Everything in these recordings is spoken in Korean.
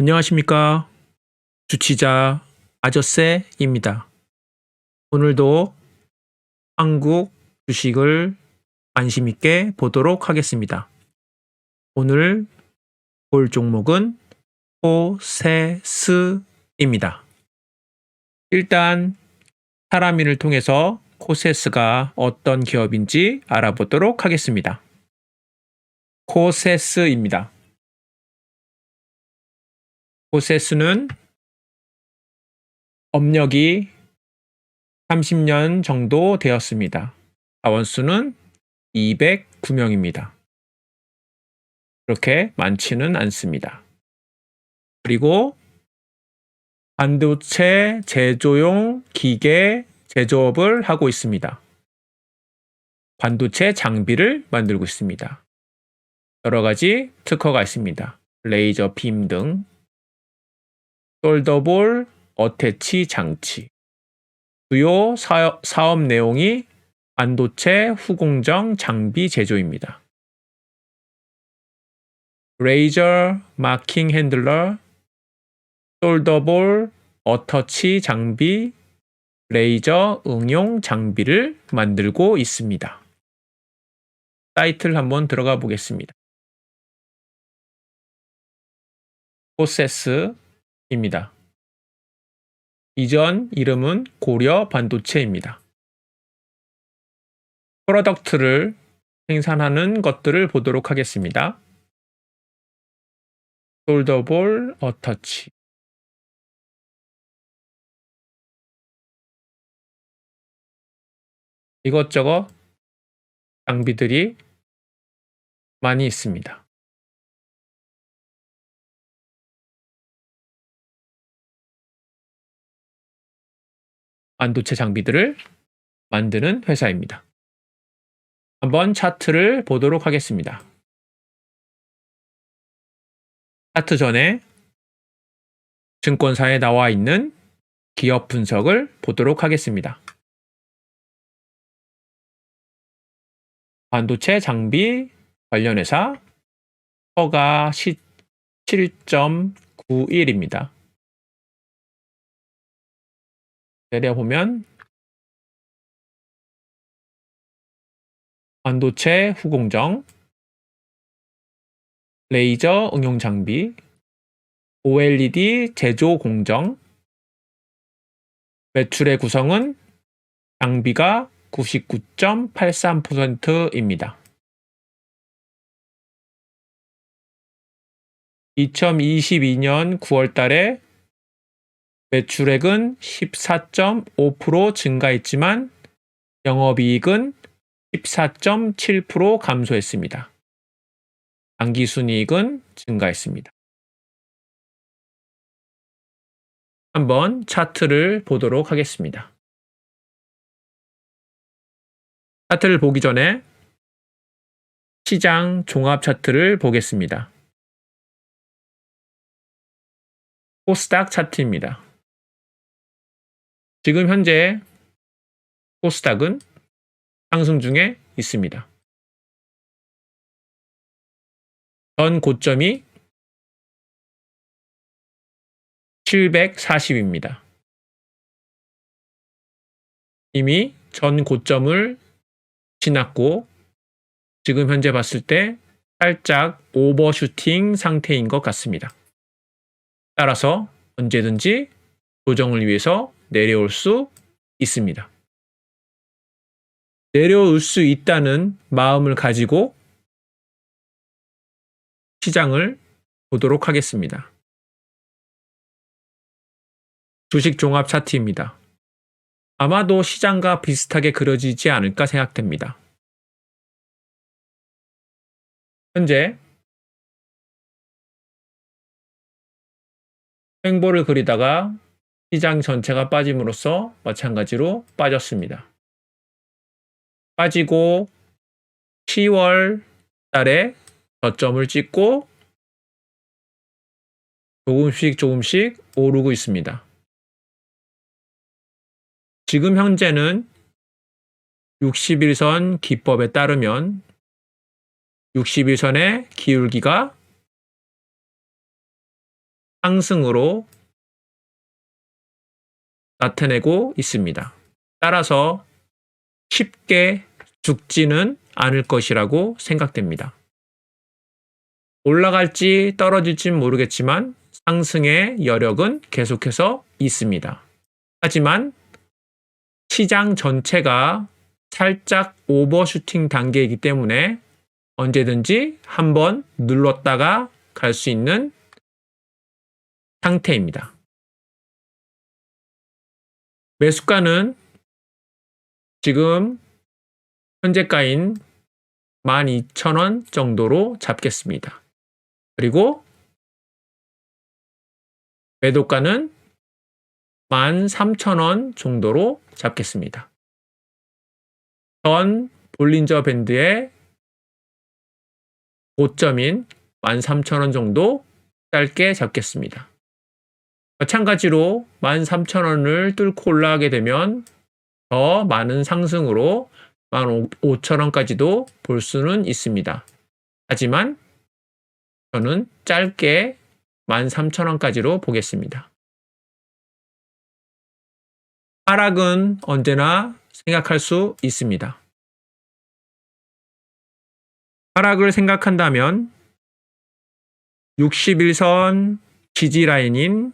안녕하십니까. 주치자 아저씨입니다. 오늘도 한국 주식을 관심 있게 보도록 하겠습니다. 오늘 볼 종목은 코세스입니다. 일단 사람인을 통해서 코세스가 어떤 기업인지 알아보도록 하겠습니다. 코세스입니다. 코세스는 업력이 30년 정도 되었습니다. 자원수는 209명입니다. 그렇게 많지는 않습니다. 그리고 반도체 제조용 기계 제조업을 하고 있습니다. 반도체 장비를 만들고 있습니다. 여러 가지 특허가 있습니다. 레이저 빔 등, 솔더볼, 어태치 장치. 주요 사업, 사업 내용이 반도체 후공정 장비 제조입니다. 레이저 마킹 핸들러, 솔더볼, 어터치 장비, 레이저 응용 장비를 만들고 있습니다. 사이트를 한번 들어가 보겠습니다. 포세스 입니다. 이전 이름은 고려 반도체입니다. 프로덕트를 생산하는 것들을 보도록 하겠습니다. 솔더볼 어터치 이것저것 장비들이 많이 있습니다. 반도체 장비들을 만드는 회사입니다. 한번 차트를 보도록 하겠습니다. 차트 전에 증권사에 나와 있는 기업 분석을 보도록 하겠습니다. 반도체 장비 관련 회사 허가 7.91입니다. 내려보면 반도체 후공정, 레이저 응용 장비, OLED 제조 공정, 매출의 구성은 장비가 99.83%입니다. 2022년 9월 달에 매출액은 14.5% 증가했지만 영업이익은 14.7% 감소했습니다. 당기순이익은 증가했습니다. 한번 차트를 보도록 하겠습니다. 차트를 보기 전에 시장 종합 차트를 보겠습니다. 코스닥 차트입니다. 지금 현재 코스닥은 상승 중에 있습니다. 전 고점이 740입니다. 이미 전 고점을 지났고 지금 현재 봤을 때 살짝 오버슈팅 상태인 것 같습니다. 따라서 언제든지 조정을 위해서 내려올 수 있습니다. 내려올 수 있다는 마음을 가지고 시장을 보도록 하겠습니다. 주식 종합 차트입니다. 아마도 시장과 비슷하게 그려지지 않을까 생각됩니다. 현재 횡보를 그리다가 시장 전체가 빠짐으로써 마찬가지로 빠졌습니다. 빠지고 10월 달에 저점을 찍고 조금씩 조금씩 오르고 있습니다. 지금 현재는 60일선 기법에 따르면 60일선의 기울기가 상승으로 나타내고 있습니다. 따라서 쉽게 죽지는 않을 것이라고 생각됩니다. 올라갈지 떨어질지 모르겠지만 상승의 여력은 계속해서 있습니다. 하지만 시장 전체가 살짝 오버슈팅 단계이기 때문에 언제든지 한번 눌렀다가 갈 수 있는 상태입니다. 매수가는 지금 현재가인 12,000원 정도로 잡겠습니다. 그리고 매도가는 13,000원 정도로 잡겠습니다. 전 볼린저 밴드의 고점인 13,000원 정도 짧게 잡겠습니다. 마찬가지로 13,000원을 뚫고 올라가게 되면 더 많은 상승으로 15,000원까지도 볼 수는 있습니다. 하지만 저는 짧게 13,000원까지로 보겠습니다. 하락은 언제나 생각할 수 있습니다. 하락을 생각한다면 61선 지지 라인인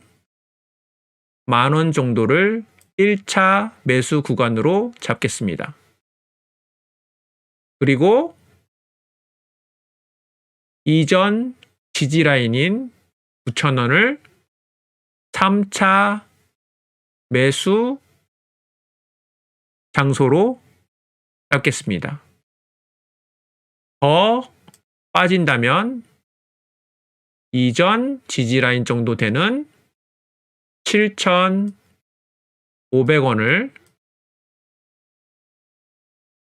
만 원 정도를 1차 매수 구간으로 잡겠습니다. 그리고 이전 지지 라인인 9,000원을 3차 매수 장소로 잡겠습니다. 더 빠진다면 이전 지지 라인 정도 되는 7,500원을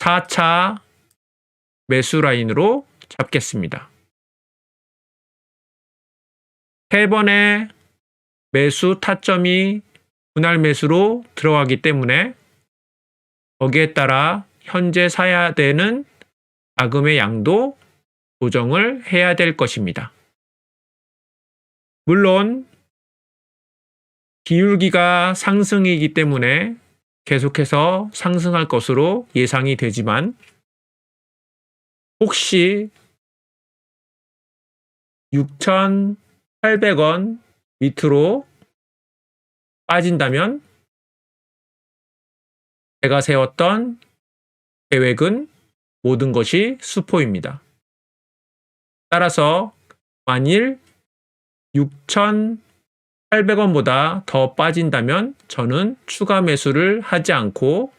4차 매수 라인으로 잡겠습니다. 세 번의 매수 타점이 분할 매수로 들어가기 때문에 거기에 따라 현재 사야 되는 자금의 양도 조정을 해야 될 것입니다. 물론 기울기가 상승이기 때문에 계속해서 상승할 것으로 예상이 되지만 혹시 6,800원 밑으로 빠진다면 제가 세웠던 계획은 모든 것이 수포입니다. 따라서 만일 6,800원보다 더 빠진다면 저는 추가 매수를 하지 않고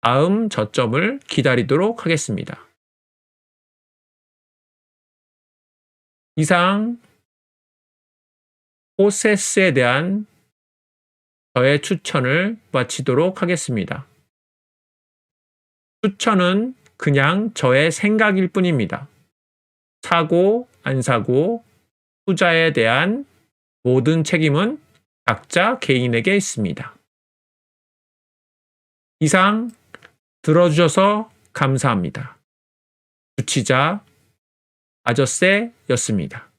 다음 저점을 기다리도록 하겠습니다. 이상 호세스에 대한 저의 추천을 마치도록 하겠습니다. 추천은 그냥 저의 생각일 뿐입니다. 사고, 안 사고, 투자에 대한 모든 책임은 각자 개인에게 있습니다. 이상 들어주셔서 감사합니다. 주치자 아저씨였습니다.